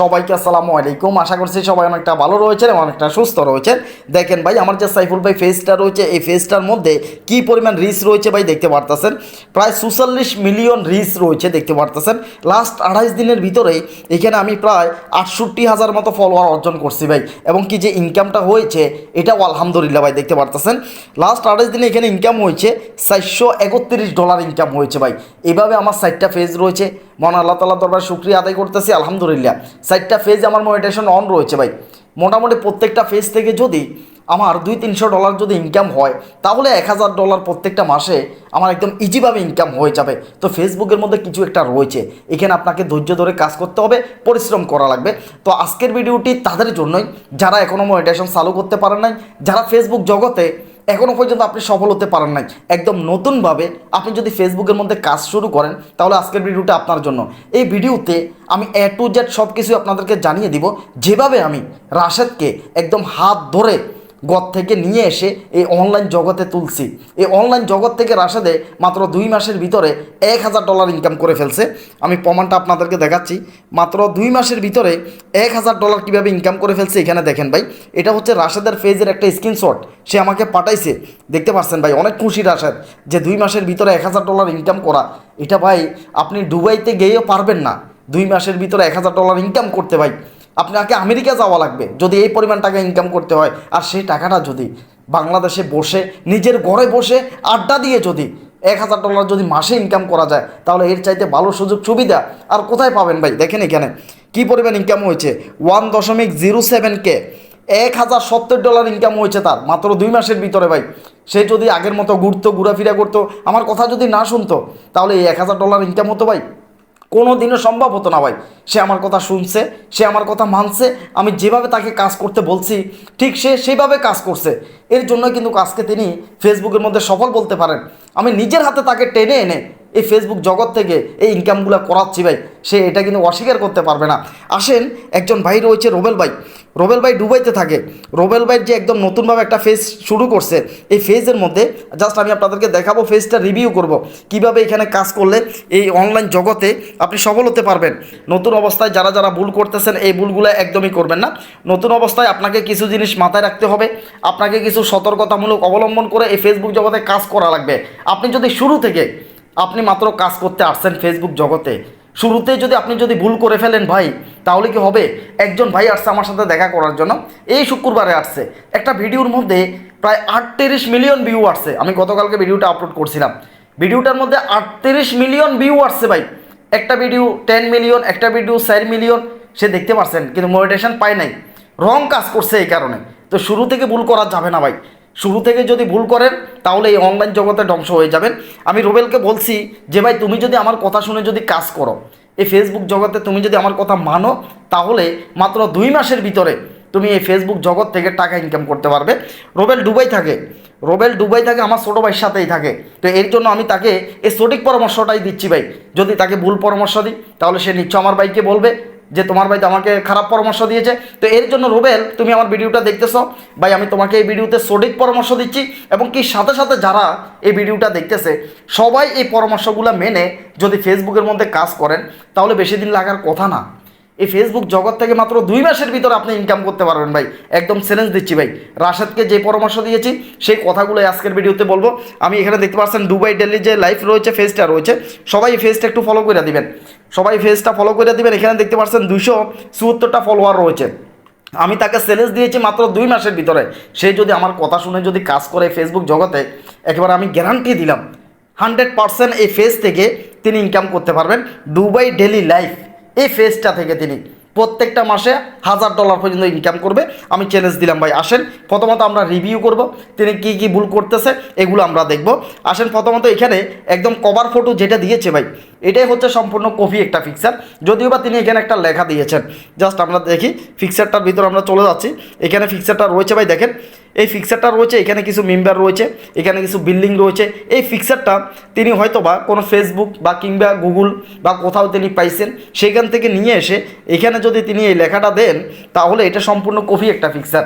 সবাইকে আসসালামু আলাইকুম। আশা করছি সবাই অনেকটা ভালো রয়েছেন এবং অনেকটা সুস্থ রয়েছেন। দেখেন ভাই, আমার যে সাইফুল ভাই ফেসটা রয়েছে, এই ফেসটার মধ্যে কি পরিমাণ রিচ রয়েছে ভাই দেখতে পারতেছেন? প্রায় চুয়াল্লিশ মিলিয়ন রিচ রয়েছে দেখতে পারতেছেন। লাস্ট আড়াইশ দিনের ভিতরেই এখানে আমি প্রায় আটষট্টি হাজার মতো ফলোয়ার অর্জন করছি ভাই। এবং কি যে ইনকামটা হয়েছে, এটাও আলহামদুলিল্লাহ ভাই দেখতে পারতেছেন। লাস্ট আড়াইশ দিনে এখানে ইনকাম হয়েছে চারশো একত্রিশ ডলার ইনকাম হয়েছে ভাই। এভাবে আমার সাইটটা ফেজ রয়েছে। মন আল্লাহ তালা দরবার শুক্রিয়া আদায় করতেছি, আলহামদুলিল্লাহ। সাইটটা ফেজ আমার মনিটেশন অন রয়েছে ভাই। মোটামুটি প্রত্যেকটা ফেজ থেকে যদি আমার দুই তিনশো ডলার যদি ইনকাম হয়, তাহলে এক হাজার ডলার প্রত্যেকটা মাসে আমার একদম ইজিভাবে ইনকাম হয়ে যাবে। তো ফেসবুকের মধ্যে কিছু একটা রয়েছে। এখানে আপনাকে ধৈর্য ধরে কাজ করতে হবে, পরিশ্রম করা লাগবে। তো আজকের ভিডিওটি তাদের জন্যই। যারা এখনও মনিটেশন চালু করতে পারেন নাই, যারা ফেসবুক জগতে এখনও পর্যন্ত আপনি সফল হতে পারেন নাই। একদম নতুনভাবে আপনি যদি ফেসবুকের মধ্যে কাজ শুরু করেন, তাহলে আজকের ভিডিওটা আপনার জন্য। এই ভিডিওতে আমি এ টু জেড সব কিছু আপনাদেরকে জানিয়ে দিব। যেভাবে আমি রাশেদকে একদম হাত ধরে গদ থেকে নিয়ে এসে এই অনলাইন জগতে তুলছি। এই অনলাইন জগৎ থেকে রাশেদে মাত্র দুই মাসের ভিতরে এক হাজার ডলার ইনকাম করে ফেলছে। আমি প্রমাণটা আপনাদেরকে দেখাচ্ছি। মাত্র দুই মাসের ভিতরে এক হাজার ডলার কীভাবে ইনকাম করে ফেলছে এখানে দেখেন ভাই। এটা হচ্ছে রাশেদের ফেজের একটা স্ক্রিনশট সে আমাকে পাঠাইছে। দেখতে পাচ্ছেন ভাই, অনেক খুশি রাশেদ যে দুই মাসের ভিতরে এক হাজার ডলার ইনকাম করা। এটা ভাই, আপনি দুবাইতে গিয়েও পারবেন না। দুই মাসের ভিতরে এক হাজার ডলার ইনকাম করতে ভাই। আপনাকে আমেরিকা যাওয়া লাগবে। যদি এই পরিমাণ টাকা ইনকাম করতে হয়, আর সেই টাকাটা যদি বাংলাদেশে বসে, নিজের ঘরে বসে আড্ডা দিয়ে যদি এক হাজার ডলার যদি মাসে ইনকাম করা যায়, তাহলে এর চাইতে ভালো সুযোগ সুবিধা আর কোথায় পাবেন ভাই? দেখেন এখানে কি পরিমাণ ইনকাম হয়েছে? ওয়ান দশমিক জিরো সেভেন কে এক হাজার সত্তর ডলার ইনকাম হয়েছে তার, মাত্র দুই মাসের ভিতরে ভাই। সে যদি আগের মতো ঘুরতো, ঘোরাফেরা করতো, আমার কথা যদি না শুনতো, তাহলে এই এক হাজার ডলার ইনকাম হতো ভাই। কোনো দিনও সম্ভব হতো না ভাই। সে আমার কথা শুনছে, সে আমার কথা মানছে, আমি যেভাবে তাকে কাজ করতে বলছি, ঠিক সে সেইভাবে কাজ করছে। এর জন্য কিন্তু কাজকে তিনি ফেসবুকের মধ্যে সফল বলতে পারেন। আমি নিজের হাতে তাকে টেনে এনে এই ফেসবুক জগৎ থেকে এই ইনকামগুলো করাচ্ছি ভাই। সে এটা কিন্তু অস্বীকার করতে পারবে না। আসেন, একজন ভাই রয়েছে রোবেল ভাই। রোবেল ভাই দুবাইতে থাকে। রোবেল ভাইয়ের যে একদম নতুনভাবে একটা ফেজ শুরু করছে, এই ফেজের মধ্যে জাস্ট আমি আপনাদেরকে দেখাবো ফেজটা রিভিউ করব। কীভাবে এখানে কাজ করলে এই অনলাইন জগতে আপনি সফল হতে পারবেন। নতুন অবস্থায় যারা যারা ভুল করতেছেন, এই ভুলগুলো একদমই করবেন না। নতুন অবস্থায় আপনাকে কিছু জিনিস মাথায় রাখতে হবে। আপনাকে কিছু সতর্কতামূলক অবলম্বন করে এই ফেসবুক জগতে কাজ করা লাগবে। আপনি যদি শুরু থেকে আপনি মাত্র কাজ করতে আসছেন ফেসবুক জগতে শুরুতে যদি আপনি যদি ভুল করে ফেলেন ভাই, তাহলে কি হবে? একজন ভাই আসছে আমার সাথে দেখা করার জন্য। এই শুক্রবারে আসছে। একটা ভিডিওর মধ্যে প্রায় আটত্রিশ মিলিয়ন ভিউ আসছে। আমি গতকালকে ভিডিওটা আপলোড করছিলাম। ভিডিওটার মধ্যে আটত্রিশ মিলিয়ন ভিউ আসছে ভাই। একটা ভিডিও টেন মিলিয়ন একটা ভিডিও চার মিলিয়ন সে দেখতে পাচ্ছেন কিন্তু মোটিভেশন পায় নাই। রং কাজ করছে এই কারণে। তো শুরু থেকে ভুল করা যাবে না ভাই। শুরু থেকে যদি ভুল করেন, তাহলে এই অনলাইন জগতে ধ্বংস হয়ে যাবেন। আমি রুবেলকে বলছি যে, ভাই, তুমি যদি আমার কথা শুনে যদি কাজ করো, এই ফেসবুক জগতে তুমি যদি আমার কথা মানো, তাহলে মাত্র দুই মাসের ভিতরে তুমি এই ফেসবুক জগৎ থেকে টাকা ইনকাম করতে পারবে। রোবেল ডুবাই থাকে। রোবেল ডুবাই থাকে, আমার ছোটো ভাইয়ের সাথেই থাকে। তো এর জন্য আমি তাকে এই সঠিক পরামর্শটাই দিচ্ছি, ভাই। যদি তাকে ভুল পরামর্শ দিই, তাহলে সে নিশ্চয় আমার ভাইকে বলবে। যে তোমার ভাই তো আমাকে খারাপ পরামর্শ দিয়েছে। তো এর জন্য রুবেল, তুমি আমার ভিডিওটা দেখতেছো। ভাই, আমি তোমাকে এই ভিডিওতে সঠিক পরামর্শ দিচ্ছি এবং কি সাথে সাথে যারা এই ভিডিওটা দেখতেছে, সবাই এই পরামর্শগুলো মেনে যদি ফেসবুকের মধ্যে কাজ করেন, তাহলে বেশি দিন লাগার কথা না। এই ফেসবুক জগৎ থেকে মাত্র দুই মাসের ভিতরে আপনি ইনকাম করতে পারবেন ভাই। একদম চ্যালেঞ্জ দিচ্ছি ভাই। রাশেদকে যে পরামর্শ দিয়েছি, সেই কথাগুলো আজকের ভিডিওতে বলব। আমি এখানে দেখতে পাচ্ছেন দুবাই দিল্লি যে লাইফ রয়েছে ফেসটা রয়েছে। সবাই এই ফেসটা একটু ফলো করে দিবেন। সবাই ফেসটা ফলো করে দিবেন। এখানে দেখতে পাচ্ছেন দুশো চুয়াত্তরটা ফলোয়ার রয়েছে। আমি তাকে চ্যালেঞ্জ দিয়েছি মাত্র দুই মাসের ভিতরে। সে যদি আমার কথা শুনে যদি কাজ করে ফেসবুক জগতে, একেবারে আমি গ্যারান্টি দিলাম হান্ড্রেড পারসেন্ট এই ফেজ থেকে তিনি ইনকাম করতে পারবেন। দুবাই ডেলি লাইফ এই ফেজটা থেকে তিনি প্রত্যেকটা মাসে হাজার ডলার পর্যন্ত ইনকাম করবে। আমি চ্যালেঞ্জ দিলাম, ভাই, আসেন, প্রথমত আমরা রিভিউ করব, তিনি কি কি ভুল করতেছে, এগুলো আমরা দেখব। আসেন, প্রথমত এখানে একদম কভার ফটো যেটা দিয়েছে, ভাই এটাই হচ্ছে সম্পূর্ণ কপি একটা ফিক্সার যদিও বা তিনি এখানে একটা লেখা দিয়েছেন। জাস্ট আমরা দেখি ফিক্সারটার ভিতরে আমরা চলে যাচ্ছি। এখানে ফিক্সারটা রয়েছে ভাই, দেখেন। এই ফিক্সারটা রয়েছে, এখানে কিছু মেম্বার রয়েছে, এখানে কিছু বিল্ডিং রয়েছে। এই ফিক্সারটা তিনি হয়তো বা কোনো ফেসবুক বা কিংবা গুগল বা কোথাও তিনি পাইছেন, সেখান থেকে নিয়ে এসে এখানে যদি তিনি এই লেখাটা দেন, তাহলে এটা সম্পূর্ণ কপি একটা ফিক্সার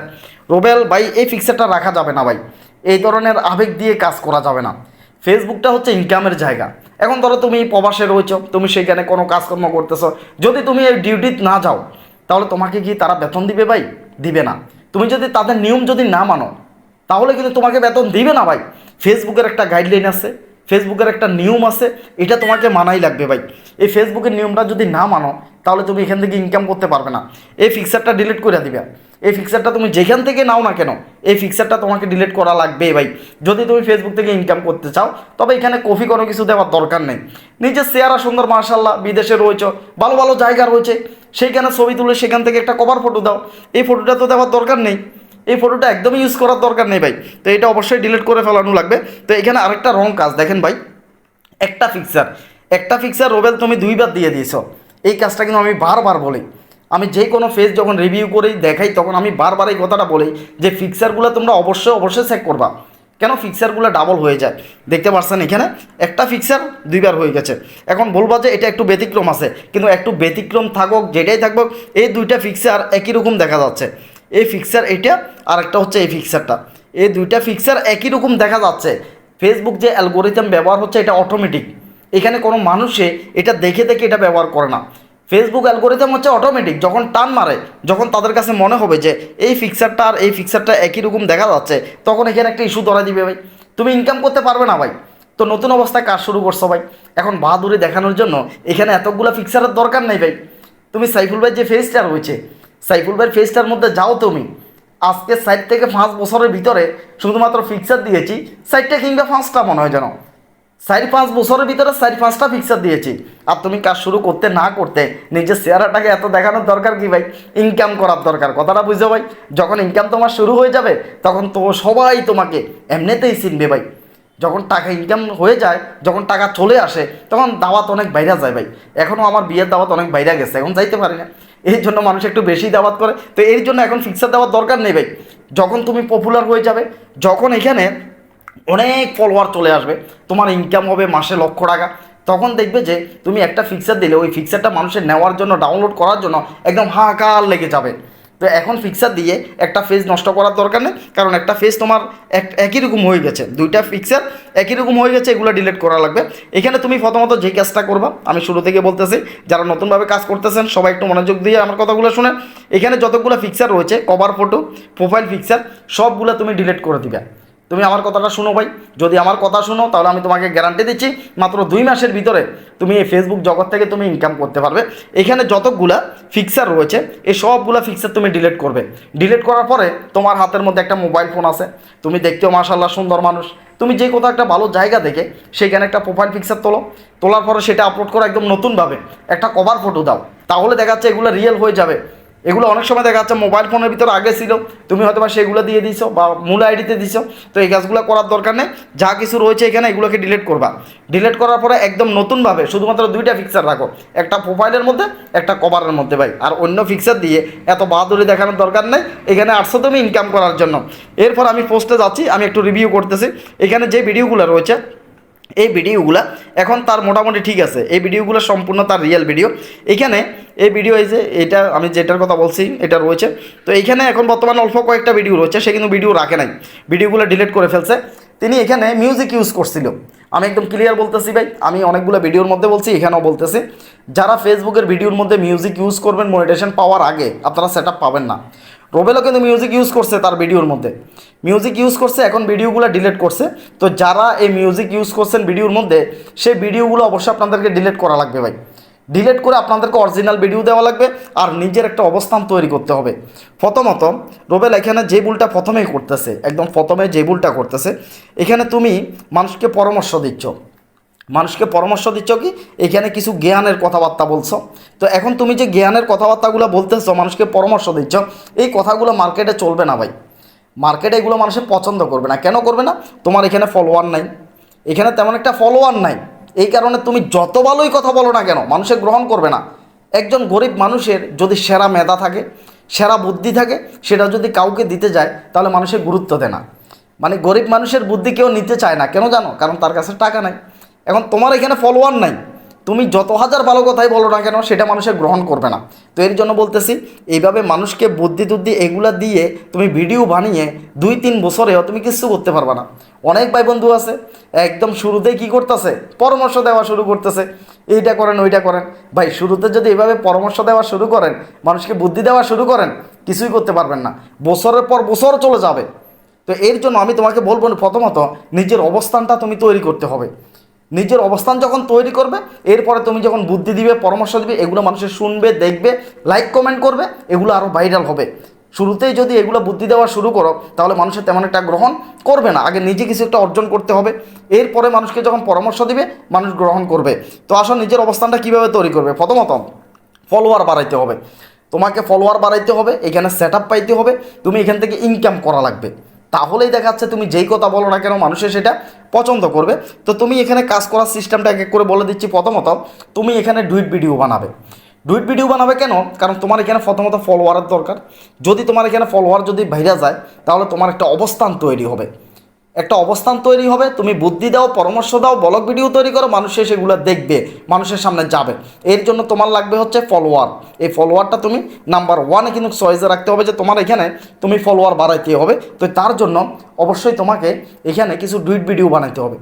রোবেল, ভাই, এই ফিক্সারটা রাখা যাবে না ভাই। এই ধরনের আবেগ দিয়ে কাজ করা যাবে না। ফেসবুকটা হচ্ছে ইনকামের জায়গা। এখন ধরো তুমি প্রবাসে রয়েছো, তুমি সেখানে কোনো কাজকর্ম করতেছো, যদি তুমি এই ডিউটি না যাও, তাহলে তোমাকে কি তারা বেতন দিবে ভাই? দিবে না। তুমি যদি তাদের নিয়ম যদি না মানো, তাহলে কিন্তু তোমাকে বেতন দিবে না ভাই। ফেসবুকের একটা গাইডলাইন আছে ফেসবুকের একটা নিয়ম আছে, এটা তোমাকে মানাই লাগবে ভাই। এই ফেসবুকের নিয়মটা যদি না মানো তাহলে তুমি এখান থেকে ইনকাম করতে পারবে না। এই ফিক্সারটা ডিলিট করে দিবে। এই ফিক্সারটা তুমি যেখান থেকে নাও না কেন, এই ফিক্সারটা তোমাকে ডিলিট করা লাগবে ভাই। যদি তুমি ফেসবুক থেকে ইনকাম করতে চাও, তবে এখানে কফি কোনো কিছু দেওয়ার দরকার নেই। নিজের চেহারা সুন্দর মার্শাল্লাহ বিদেশে রয়েছে, ভালো ভালো জায়গা রয়েছে, সেইখানে ছবি তুলে সেখান থেকে একটা কভার ফটো দাও। এই ফটোটা তো দেওয়ার দরকার নেই। এই ফটোটা একদমই ইউজ করার দরকার নেই ভাই। তো এটা অবশ্যই ডিলিট করে ফেলানো লাগবে। তো এখানে আরেকটা রং কাজ, দেখেন ভাই। একটা ফিক্সার একটা ফিক্সার রোবেল তুমি দুইবার দিয়ে দিয়েছ। এই কাজটা কিন্তু আমি বারবার বলি। আমি যে কোনো ফেস যখন রিভিউ করেই দেখাই, তখন আমি বারবার এই কথাটা বলি যে ফিক্সারগুলো তোমরা অবশ্যই অবশ্যই চেক করবা। কেন ফিক্সারগুলো ডাবল হয়ে যায়? দেখতে পাচ্ছেন এখানে? একটা ফিক্সার দুইবার হয়ে গেছে। এখন বলবা যে এটা একটু ব্যতিক্রম আছে, কিন্তু একটু ব্যতিক্রম থাকুক, যেটাই থাকুক, এই দুইটা ফিক্সার একই রকম দেখা যাচ্ছে। এই ফিক্সার এটা আর একটা হচ্ছে এই ফিক্সারটা এই দুইটা ফিক্সার একই রকম দেখা যাচ্ছে। ফেসবুক যে অ্যালগোরিদম ব্যবহার হচ্ছে, এটা অটোমেটিক এখানে কোনো মানুষে এটা দেখে দেখে এটা ব্যবহার করে না। ফেসবুক অ্যালগোরিদম হচ্ছে অটোমেটিক যখন টান মারে, যখন তাদের কাছে মনে হবে যে এই ফিক্সারটা আর এই ফিক্সারটা একই রকম দেখা যাচ্ছে, তখন এখানে একটা ইস্যু ধরা দিবে ভাই। তুমি ইনকাম করতে পারবে না ভাই। তো নতুন অবস্থায় কাজ শুরু করছ ভাই। এখন বাহাদুরি দেখানোর জন্য এখানে এতগুলো ফিক্সারের দরকার নেই ভাই। তুমি সাইফুল ভাই যে ফেসটা রয়েছে সাইফুল ভাইয়ের ফেসটার মধ্যে যাও তুমি। আজকে সাইট থেকে পাঁচ বছরের ভিতরে শুধুমাত্র ফিক্সার দিয়েছি সাইটটা কিংবা পাঁচটা মনে হয় যেন। চারি পাঁচ বছরের ভিতরে চারি পাঁচটা ফিক্সার দিয়েছি। আর তুমি কাজ শুরু করতে না করতে নিজের চেহারাটাকে এত দেখানোর দরকার কি ভাই? ইনকাম করার দরকার। কথাটা বুঝো ভাই? যখন ইনকাম তোমার শুরু হয়ে যাবে, তখন তো সবাই তোমাকে এমনিতেই চিনবে ভাই। যখন টাকা ইনকাম হয়ে যায়, যখন টাকা চলে আসে, তখন দাওয়াত অনেক বাইরে যায় ভাই। এখনও আমার বিয়ের দাওয়াত অনেক বাইরে গেছে, এখন যাইতে পারি না। এই জন্য মানুষ একটু বেশি দাওয়াত করে। তো এর জন্য এখন ফিক্সার দেওয়ার দরকার নেই ভাই। যখন তুমি পপুলার হয়ে যাবে, যখন এখানে অনেক ফলোয়ার চলে আসবে। তোমার ইনকাম হবে মাসে লক্ষ টাকা। তখন দেখবে যে তুমি একটা ফিক্সার দিলে, ওই ফিক্সারটা মানুষের নেওয়ার জন্য ডাউনলোড করার জন্য একদম হাহাকার লেগে যাবে। তো এখন ফিক্সার দিয়ে একটা ফেজ নষ্ট করার দরকার নেই, কারণ একটা ফেজ তোমার এক, একই রকম হয়ে গেছে। দুইটা ফিক্সার একই রকম হয়ে গেছে, এগুলো ডিলিট করা লাগবে। এখানে তুমি প্রথমত যে কাজটা করবা, আমি শুরু থেকে বলতেছি, যারা নতুনভাবে কাজ করতেছেন, সবাই একটু মনোযোগ দিয়ে আমার কথাগুলো শুনে এখানে যতগুলো ফিক্সার রয়েছে কভার ফটো প্রোফাইল ফিক্সার সবগুলো তুমি ডিলিট করে দিবে। তুমি আমার কথাটা শুনো ভাই। যদি আমার কথা শুনো, তাহলে আমি তোমাকে গ্যারান্টি দিচ্ছি, মাত্র দুই মাসের ভিতরে তুমি এই ফেসবুক জগৎ থেকে তুমি ইনকাম করতে পারবে। এখানে যতগুলা ফিক্সার রয়েছে, এই সবগুলা ফিক্সার তুমি ডিলিট করবে। ডিলিট করার পরে তোমার হাতের মধ্যে একটা মোবাইল ফোন আছে। তুমি দেখতেও মাশাল্লাহ সুন্দর মানুষ। তুমি যে কোথাও একটা ভালো জায়গা দেখে সেখানে একটা প্রোফাইল পিকচার তোলো। তোলার পরে সেটা আপলোড করো একদম নতুনভাবে। একটা কভার ফটো দাও। তাহলে দেখা যাচ্ছে এগুলো রিয়েল হয়ে যাবে। এগুলো অনেক সময় দেখা যাচ্ছে মোবাইল ফোনের ভিতরে আগে ছিল। তুমি হয়তো বা সেগুলো দিয়ে দিছো বা মূল আইডিতে দিছো। তো এই কাজগুলো করার দরকার নেই। যা কিছু রয়েছে এখানে এগুলোকে ডিলিট করবা। ডিলিট করার পরে একদম নতুনভাবে শুধুমাত্র দুইটা ফিক্সার রাখো। একটা প্রোফাইলের মধ্যে, একটা কভারের মধ্যে ভাই। আর অন্য ফিক্সার দিয়ে এত বাহাদুরি দেখানোর দরকার নেই। এখানে আসছো তুমি ইনকাম করার জন্য। এরপর আমি পোস্টে যাচ্ছি, আমি একটু রিভিউ করতেছি। এখানে যে ভিডিওগুলো রয়েছে এই ভিডিওগুলা এখন তার মোটামুটি ঠিক আছে। এই ভিডিওগুলো সম্পূর্ণ তার রিয়েল ভিডিও এখানে এই ভিডিও এই যে, এটা আমি যেটার কথা বলছি, এটা রয়েছে। তো এইখানে এখন বর্তমানে অল্প কয়েকটা ভিডিও রয়েছে, সে কিন্তু ভিডিও রাখে নাই। ভিডিওগুলো ডিলিট করে ফেলছে। তিনি এখানে মিউজিক ইউজ করছিল। আমি একদম ক্লিয়ার বলতেছি ভাই, আমি অনেকগুলো ভিডিওর মধ্যে বলছি, এখানেও বলতেছি। যারা ফেসবুকের ভিডিওর মধ্যে মিউজিক ইউজ করবেন মনিটেশন পাওয়ার আগে আপনারা সেট পাবেন না। রোবেলও কিন্তু মিউজিক ইউজ করছে তার ভিডিওর মধ্যে। মিউজিক ইউজ করছে, এখন ভিডিওগুলো ডিলিট করছে। তো যারা এই মিউজিক ইউজ করছেন ভিডিওর মধ্যে, সেই ভিডিওগুলো অবশ্যই আপনাদেরকে ডিলিট করা লাগবে ভাই। ডিলিট করে আপনাদেরকে অরিজিনাল ভিডিও দেওয়া লাগবে আর নিজের একটা অবস্থান তৈরি করতে হবে। প্রথমত, রোবেল এখানে যে ভুলটা প্রথমেই করতেছে, একদম প্রথমে যে ভুলটা করতেছে, এখানে তুমি মানুষকে পরামর্শ দিচ্ছ। মানুষকে পরামর্শ দিচ্ছ কি? এখানে কিছু জ্ঞানের কথাবার্তা বলছো। তো এখন তুমি যে জ্ঞানের কথাবার্তাগুলো বলতেছো, মানুষকে পরামর্শ দিচ্ছ, এই কথাগুলো মার্কেটে চলবে না ভাই। মার্কেটে এগুলো মানুষের পছন্দ করবে না। কেন করবে না? তোমার এখানে ফলোয়ার নাই। এখানে তেমন একটা ফলোয়ার নাই। এই কারণে তুমি যত ভালোই কথা বলো না কেন মানুষে গ্রহণ করবে না। একজন গরিব মানুষের যদি সেরা মেধা থাকে, সেরা বুদ্ধি থাকে, সেটা যদি কাউকে দিতে যায়, তাহলে মানুষের গুরুত্ব দেয় না। মানে গরিব মানুষের বুদ্ধি কেউ নিতে চায় না। কেন জানো? কারণ তার কাছে টাকা নাই। এখন তোমার এখানে ফলোয়ার নাই। তুমি যত হাজার ভালো কথাই বলো না কেন, সেটা মানুষের গ্রহণ করবে না। তো এর জন্য বলতেছি, এইভাবে মানুষকে বুদ্ধি টুদ্ধি এগুলা দিয়ে তুমি ভিডিও বানিয়ে দুই তিন বছরেও তুমি কিছু করতে পারবে না। অনেক ভাই বন্ধু আছে, একদম শুরুতেই কি করতেছে? পরামর্শ দেওয়া শুরু করতেছে, এইটা করেন, ওইটা করেন। ভাই, শুরুতে যদি এভাবে পরামর্শ দেওয়া শুরু করেন, মানুষকে বুদ্ধি দেওয়া শুরু করেন, কিছুই করতে পারবেন না। বছরের পর বছর চলে যাবে। তো এর জন্য আমি তোমাকে বলব, প্রথমত নিজের অবস্থানটা তুমি তৈরি করতে হবে। নিজের অবস্থান যখন তৈরি করবে, এরপরে তুমি যখন বুদ্ধি দিবে, পরামর্শ দিবে, এগুলো মানুষের শুনবে, দেখবে লাইক কমেন্ট করবে, এগুলো আরও ভাইরাল হবে। শুরুতেই যদি এগুলো বুদ্ধি দেওয়া শুরু করো, তাহলে মানুষের তেমন একটা গ্রহণ করবে না। আগে নিজে কিছু একটা অর্জন করতে হবে, এরপরে মানুষকে যখন পরামর্শ দিবে, মানুষ গ্রহণ করবে। তো আসলে নিজের অবস্থানটা কীভাবে তৈরি করবে? প্রথমত ফলোয়ার বাড়াইতে হবে। তোমাকে ফলোয়ার বাড়াইতে হবে, এখানে সেট পাইতে হবে, তুমি এখান থেকে ইনকাম করা লাগবে। তাহলেই দেখা যাচ্ছে তুমি যেই কথা বলো না কেন, মানুষে সেটা পছন্দ করবে। তো তুমি এখানে কাজ করার সিস্টেমটা এক এক করে বলে দিচ্ছি। প্রথমত, তুমি এখানে ডুইট ভিডিও বানাবে। ডুইট ভিডিও বানাবে কেন? কারণ তোমার এখানে প্রথমত ফলোয়ারের দরকার। যদি তোমার এখানে ফলোয়ার যদি ভাইরা যায়, তাহলে তোমার একটা অবস্থান তৈরি হবে। একটা অবস্থান তৈরি হবে, তুমি বুদ্ধি দাও, পরামর্শ দাও, ব্লগ ভিডিও তৈরি করো, মানুষে সেগুলো দেখবে, মানুষের সামনে যাবে। এর জন্য তোমার লাগবে হচ্ছে ফলোয়ার এই ফলোয়ারটা তুমি নাম্বার ওয়ানে কিন্তু চয়েসে রাখতে হবে যে তোমার এখানে তুমি ফলোয়ার বাড়াইতে হবে। তো তার জন্য অবশ্যই তোমাকে এখানে কিছু ডুইট ভিডিও বানাইতে হবে।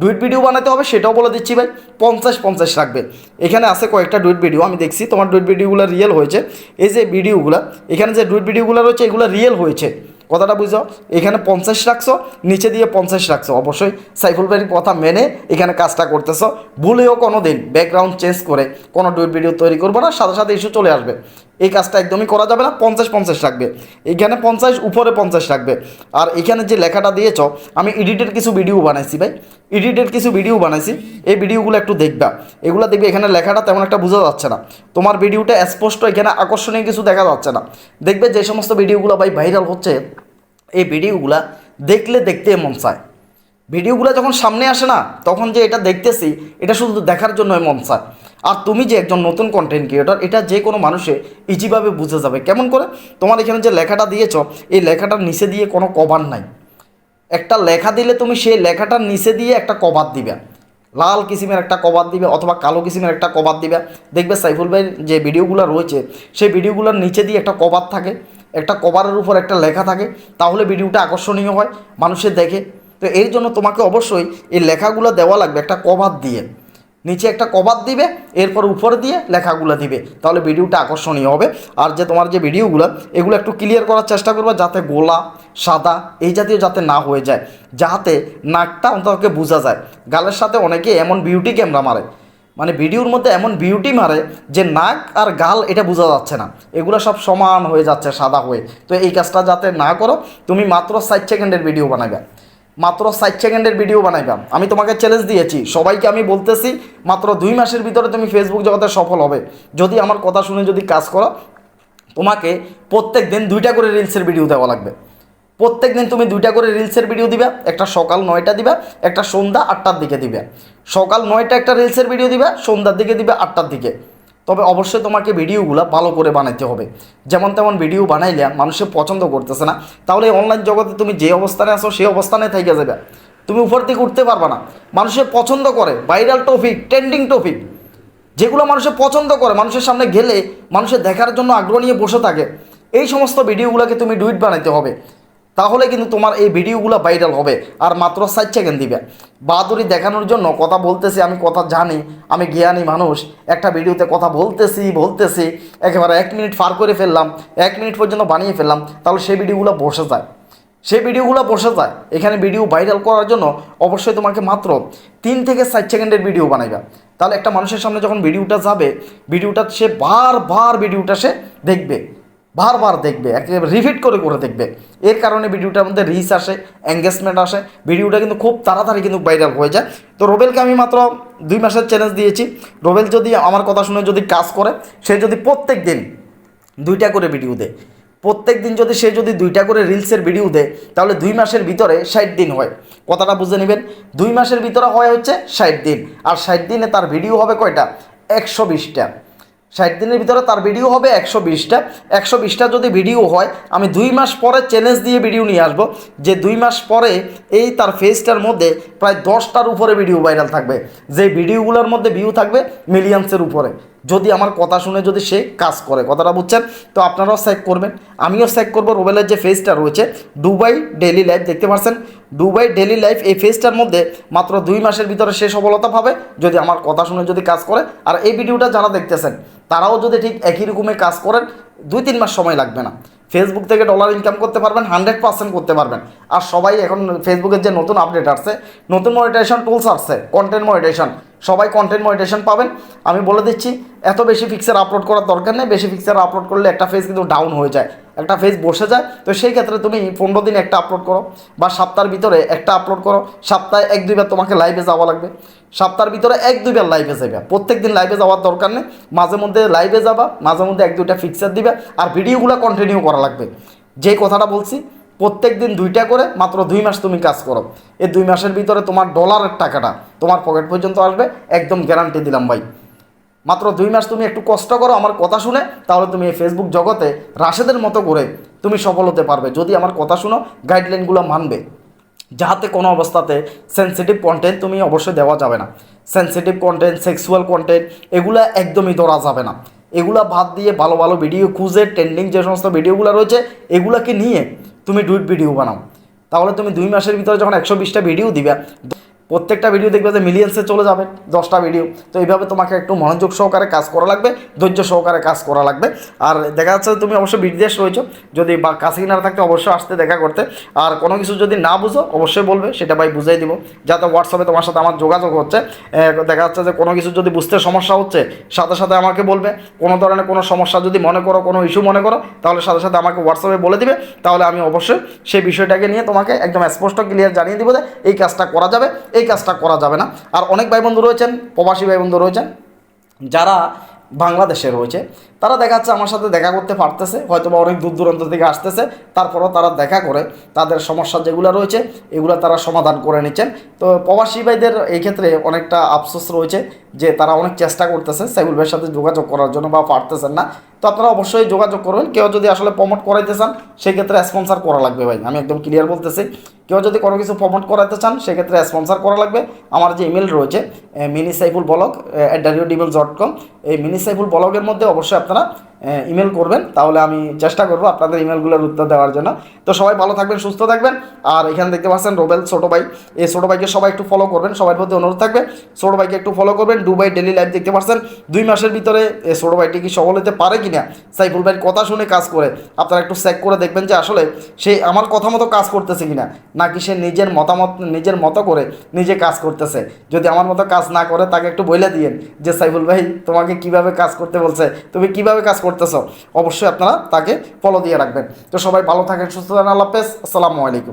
ডুইট ভিডিও বানাতে হবে, সেটাও বলে দিচ্ছি ভাই, পঞ্চাশ পঞ্চাশ রাখবে। এখানে আছে কয়েকটা ডুইট ভিডিও আমি দেখছি তোমার ডুইট ভিডিওগুলো রিয়েল হয়েছে। এই যে ভিডিওগুলো এখানে যে ডুইট ভিডিওগুলো রয়েছে, এগুলো রিয়েল হয়েছে। কথাটা বুঝো এখানে পঞ্চাশ রাখছো, নিচে দিয়ে পঞ্চাশ রাখছো। অবশ্যই সাইফুল ভাইয়ের কথা মেনে এখানে কাজটা করতেছো। ভুলেও কোনো দিন ব্যাকগ্রাউন্ড চেঞ্জ করে কোনো ডুয়েট ভিডিও তৈরি করব না, সাথে সাথে ইস্যু চলে আসবে। এই কাজটা একদমই করা যাবে না, পঞ্চাশ পঞ্চাশ রাখবে এখানে পঞ্চাশ, উপরে পঞ্চাশ রাখবে আর এখানে যে লেখাটা দিয়েছ, আমি এডিটের কিছু ভিডিও বানাইছি ভাই। এডিটের কিছু ভিডিও বানাইছি। এই ভিডিওগুলো একটু দেখবা। এগুলো দেখবে এখানে লেখাটা তেমন একটা বোঝা যাচ্ছে না। তোমার ভিডিওটা স্পষ্ট, এখানে আকর্ষণীয় কিছু দেখা যাচ্ছে না। দেখবে যে সমস্ত ভিডিওগুলো ভাই ভাইরাল হচ্ছে, এই ভিডিওগুলা দেখলে দেখতে মন চায়। ভিডিওগুলো যখন সামনে আসে না, তখন যে এটা দেখতেছি, এটা শুধু দেখার জন্য মন চায়। আর তুমি যে একজন নতুন কন্টেন্ট ক্রিয়েটর এটা যে কোনো মানুষে ইজিভাবে বুঝে যাবে। কেমন করে? তোমার এখানে যে লেখাটা দিয়েছ, এই লেখাটার নিচে দিয়ে কোনো কভার নাই। একটা লেখা দিলে তুমি সেই লেখাটার নিচে দিয়ে একটা কভার দিবে। লাল কিসিমের একটা কভার দিবে অথবা কালো কিসিমের একটা কভার দিবে। দেখবে সাইফুল ভাইয়ের যে ভিডিওগুলো রয়েছে, সেই ভিডিওগুলোর নিচে দিয়ে একটা কভার থাকে। একটা কভারের উপর একটা লেখা থাকে। তাহলে ভিডিওটা আকর্ষণীয় হয় মানুষের দেখে। তো এর জন্য তোমাকে অবশ্যই এই লেখাগুলো দেওয়া লাগবে একটা কভার দিয়ে। নিচে একটা কভার দিবে, এরপর উপর দিয়ে লেখাগুলো দিবে। তাহলে ভিডিওটা আকর্ষণীয় হবে। আর যে তোমার যে ভিডিওগুলো, এগুলো একটু ক্লিয়ার করার চেষ্টা করবে যাতে গোলা, সাদা, এই জাতীয় যাতে না হয়ে যায়। যাতে নাকটা অন্ততকে বোঝা যায়। গালের সাথে অনেকে এমন বিউটি ক্যামেরা মারে। মানে ভিডিওর মধ্যে এমন বিউটি মারে যে নাক আর গাল এটা বোঝা যাচ্ছে না। এগুলো সব সমান হয়ে যাচ্ছে, সাদা হয়ে। তো এই কাজটা যাতে না করো, তুমি মাত্র ষাট সেকেন্ডের ভিডিও বানাবে মাত্র ষাট সেকেন্ডের ভিডিও বানাইবাম। আমি তোমাকে চ্যালেঞ্জ দিয়েছি। সবাইকে আমি বলতেছি, মাত্র দুই মাসের ভিতরে তুমি ফেসবুক জগতে সফল হবে। যদি আমার কথা শুনে যদি কাজ করো, তোমাকে প্রত্যেক দিন দুইটা করে রিলসের ভিডিও দেওয়া লাগবে। প্রত্যেক দিন তুমি দুইটা করে রিলসের ভিডিও দিবে, একটা সকাল নয়টা দিবে, একটা সন্ধ্যা আটটার দিকে দিবে। সকাল নয়টা একটা রিলসের ভিডিও দিবে, সন্ধ্যার দিকে দিবে, আটটার দিকে। তবে অবশ্যই তোমাকে ভিডিওগুলো ভালো করে বানাইতে হবে। যেমন তেমন ভিডিও বানাইলে মানুষে পছন্দ করতেছে না। তাহলে অনলাইন জগতে তুমি যে অবস্থানে আসো সেই অবস্থানে থেকে যাবে। তুমি উপর দিকে উঠতে পারবে না। মানুষে পছন্দ করে ভাইরাল টপিক ট্রেন্ডিং টপিক যেগুলো মানুষে পছন্দ করে, মানুষের সামনে গেলে মানুষের দেখার জন্য আগ্রহ নিয়ে বসে থাকে। এই সমস্ত ভিডিওগুলোকে তুমি ডুইট বানাইতে হবে। তাহলে কিন্তু তোমার এই ভিডিওগুলো ভাইরাল হবে। আর মাত্র ষাট সেকেন্ড দিবে। বাহাদুরি দেখানোর জন্য কথা বলতেছি, আমি কথা জানি, আমি জ্ঞানী মানুষ। একটা ভিডিওতে কথা বলতেছি বলতেছি, একেবারে এক মিনিট পার করে ফেললাম, এক মিনিট পর্যন্ত বানিয়ে ফেললাম, তাহলে সেই ভিডিওগুলো বসে যায়। সেই ভিডিওগুলো বসে যায়। এখানে ভিডিও ভাইরাল করার জন্য অবশ্যই তোমাকে মাত্র তিন থেকে ষাট সেকেন্ডের ভিডিও বানাইবা। তাহলে একটা মানুষের সামনে যখন ভিডিওটা যাবে, ভিডিওটা সে বারবার ভিডিওটা সে দেখবে। বারবার দেখবে, একেবারে রিপিট করে করে দেখবে। এর কারণে ভিডিওটার মধ্যে রিচ আসে এঙ্গেজমেন্ট আসে, ভিডিওটা কিন্তু খুব তাড়াতাড়ি কিন্তু ভাইরাল হয়ে যায়। তো রোবেলকে আমি মাত্র দুই মাসের চ্যালেঞ্জ দিয়েছি। রোবেল যদি আমার কথা শুনে যদি কাজ করে, সে যদি প্রত্যেক দিন দুইটা করে ভিডিও দেয়। প্রত্যেক দিন যদি সে যদি দুইটা করে রিলসের ভিডিও দেয়, তাহলে দুই মাসের ভিতরে ষাট দিন হয়। কথাটা বুঝে নেবেন, দুই মাসের ভিতরে হয় হচ্ছে ষাট দিন। আর ষাট দিনে তার ভিডিও হবে কয়টা? একশো বিশটা। ষাট দিনের ভিতরে তার ভিডিও হবে একশো বিশটা। একশো বিশটা যদি ভিডিও হয়, আমি দুই মাস পরে চ্যালেঞ্জ দিয়ে ভিডিও নিয়ে আসব, যে দুই মাস পরে এই তার ফেসটার মধ্যে প্রায় দশটার উপরে ভিডিও ভাইরাল থাকবে। যে ভিডিওগুলোর মধ্যে ভিউ থাকবে মিলিয়ন্সের উপরে। যদি আমার কথা শুনে যদি সে কাজ করে, কথাটা বুঝছেন? তো আপনারাও চেক করবেন। আমিও চেক করব রুবেলের যে ফেজটা রয়েছে, দুবাই ডেলি লাইফ দেখতে পাচ্ছেন দুবাই ডেলি লাইফ এই ফেজটার মধ্যে মাত্র দুই মাসের ভিতরে সে সফলতা পাবে যদি আমার কথা শুনে যদি কাজ করে। আর এই ভিডিওটা যারা দেখতেছেন, তারাও যদি ঠিক একই রকমের কাজ করেন, দুই তিন মাস সময় লাগবে না। ফেসবুক থেকে ডলার ইনকাম করতে পারবেন হান্ড্রেড পার্সেন্ট করতে পারবেন। আর সবাই এখন ফেসবুকের যে নতুন আপডেট আসছে, নতুন মনিটাইজেশন টুলস আসছে কন্টেন্ট মনিটাইজেশন সবাই কন্টেন্ট মনিটাইজেশন পাবেন। আমি বলে দিচ্ছি, এত বেশি ফিক্সার আপলোড করার দরকার নেই। বেশি ফিক্সার আপলোড করলে একটা ফেজ কিন্তু ডাউন হয়ে যায়। একটা ফেজ বসে যায়। তো সেই ক্ষেত্রে তুমি পনেরো দিন একটা আপলোড করো বা সপ্তাহের ভিতরে একটা আপলোড করো। সপ্তাহে এক দুইবার তোমাকে লাইভে যাওয়া লাগবে। সপ্তাহের ভিতরে এক দুইবার লাইভে যাবে প্রত্যেক দিন লাইভে যাওয়ার দরকার নেই। মাঝে মধ্যে লাইভে যাবা, মাঝে মধ্যে এক দুইটা ফিক্সার দিবে। আর ভিডিওগুলো কন্টিনিউ করা লাগবে। যে কথাটা বলছি প্রত্যেক দিন দুইটা করে, মাত্র দুই মাস তুমি কাজ করো। এই দুই মাসের ভিতরে তোমার ডলারের টাকাটা তোমার পকেট পর্যন্ত আসবে, একদম গ্যারান্টি দিলাম ভাই। মাত্র দুই মাস তুমি একটু কষ্ট করো, আমার কথা শুনে, তাহলে তুমি এই ফেসবুক জগতে রাশেদের মতো করে তুমি সফল হতে পারবে। যদি আমার কথা শুনো গাইডলাইনগুলো মানবে। যাহাতে কোনো অবস্থাতে সেন্সিটিভ কন্টেন্ট তুমি অবশ্যই দেওয়া যাবে না। সেন্সিটিভ কন্টেন্ট সেক্সুয়াল কন্টেন্ট এগুলা একদমই ধরা যাবে না। এগুলা বাদ দিয়ে ভালো ভালো ভিডিও খুঁজে ট্রেন্ডিং যে সমস্ত ভিডিওগুলো রয়েছে, এগুলাকে নিয়ে তুমি ডুইট ভিডিও বানাও। তাহলে তুমি দুই মাসের ভিতরে যখন একশো বিশটা ভিডিও দিবে প্রত্যেকটা ভিডিও দেখবে যে মিলিয়ন্সে চলে যাবে, দশটা ভিডিও তো এইভাবে তোমাকে একটু মনোযোগ সহকারে কাজ করা লাগবে, ধৈর্য সহকারে কাজ করা লাগবে। আর দেখা যাচ্ছে তুমি অবশ্যই বিদেশ রয়েছো, যদি বা কাছে কিনারে থাকতে অবশ্যই আসতে, দেখা করতে। আর কোনো কিছু যদি না বুঝো, অবশ্যই বলবে, সেটা ভাই বুঝিয়ে দিব। যাতে হোয়াটসঅ্যাপে তোমার সাথে আমার যোগাযোগ হচ্ছে। দেখা যাচ্ছে যে কোনো কিছু যদি বুঝতে সমস্যা হচ্ছে, সাথে সাথে আমাকে বলবে। কোনো ধরনের কোনো সমস্যা যদি মনে করো, কোনো ইস্যু মনে করো, তাহলে সাথে সাথে আমাকে হোয়াটসঅ্যাপে বলে দিবে। তাহলে আমি অবশ্যই সেই বিষয়টাকে নিয়ে তোমাকে একদম স্পষ্ট ক্লিয়ার জানিয়ে দিব যে এই কাজটা করা যাবে। এই কাজটা করা যাবে না। আর অনেক ভাই বন্ধু রয়েছেন, প্রবাসী ভাই বন্ধু রয়েছেন, যারা বাংলাদেশে রয়েছে, তারা দেখা যাচ্ছে আমার সাথে দেখা করতে পারতেছে হয়তো বা অনেক দূর দূরান্ত থেকে আসতেছে, তারপরও তারা দেখা করে, তাদের সমস্যা যেগুলো রয়েছে, এগুলো তারা সমাধান করে নিচ্ছেন। তো প্রবাসী ভাইদের এই ক্ষেত্রে অনেকটা আফসোস রয়েছে যে তারা অনেক চেষ্টা করতেছে ভাইয়ের সাথে যোগাযোগ করার জন্য বা পারতেছেন না। তো আপনারা অবশ্যই যোগাযোগ করবেন কেউ যদি আসলে প্রমোট করাইতে চান, সেক্ষেত্রে স্পন্সার করা লাগবে ভাই। আমি একদম ক্লিয়ার বলতেছি। কেউ যদি কোনো কিছু প্রমোট করাতে চান, সেক্ষেত্রে স্পন্সার করা লাগবে। আমার যে ইমেল রয়েছে মিনি সাইফুল ব্লগ অ্যাট ডারিও ডিমেল ডট কম এই মিনি সাইফুল ব্লগের মধ্যে অবশ্যই আপনারা ইমেল করবেন। তাহলে আমি চেষ্টা করব আপনাদের ইমেলগুলোর উত্তর দেওয়ার জন্য। তো সবাই ভালো থাকবেন, সুস্থ থাকবেন। আর এখানে দেখতে পাচ্ছেন রোবেল ছোটো ভাই। এই ছোটো ভাইকে সবাই একটু ফলো করবেন। সবার প্রতি অনুরোধ থাকবে, ছোটো ভাইকে একটু ফলো করবেন। দুবাই ডেলি লাইভ দেখতে পাচ্ছেন। দুই মাসের ভিতরে এই ছোটো ভাইটি কি সফল হতে পারে কিনা? সাইফুল ভাইয়ের কথা শুনে কাজ করে। আপনারা একটু চেক করে দেখবেন যে আসলে সে আমার কথা মতো কাজ করতেছে কিনা? নাকি সে নিজের মতামত, নিজের মতো করে নিজে কাজ করতেছে? যদি আমার মতো কাজ না করে, তাকে একটু বলে দিয়েন যে, সাইফুল ভাই, তোমাকে কীভাবে কাজ করতে বলছে? তুমি কীভাবে কাজ করতেছো? অবশ্যই আপনারা তাকে ফলো দিয়ে রাখবেন। তো সবাই ভালো থাকেন, সুস্থ থাকেন, আল্লাহ হাফেজ। আসসালামু আলাইকুম।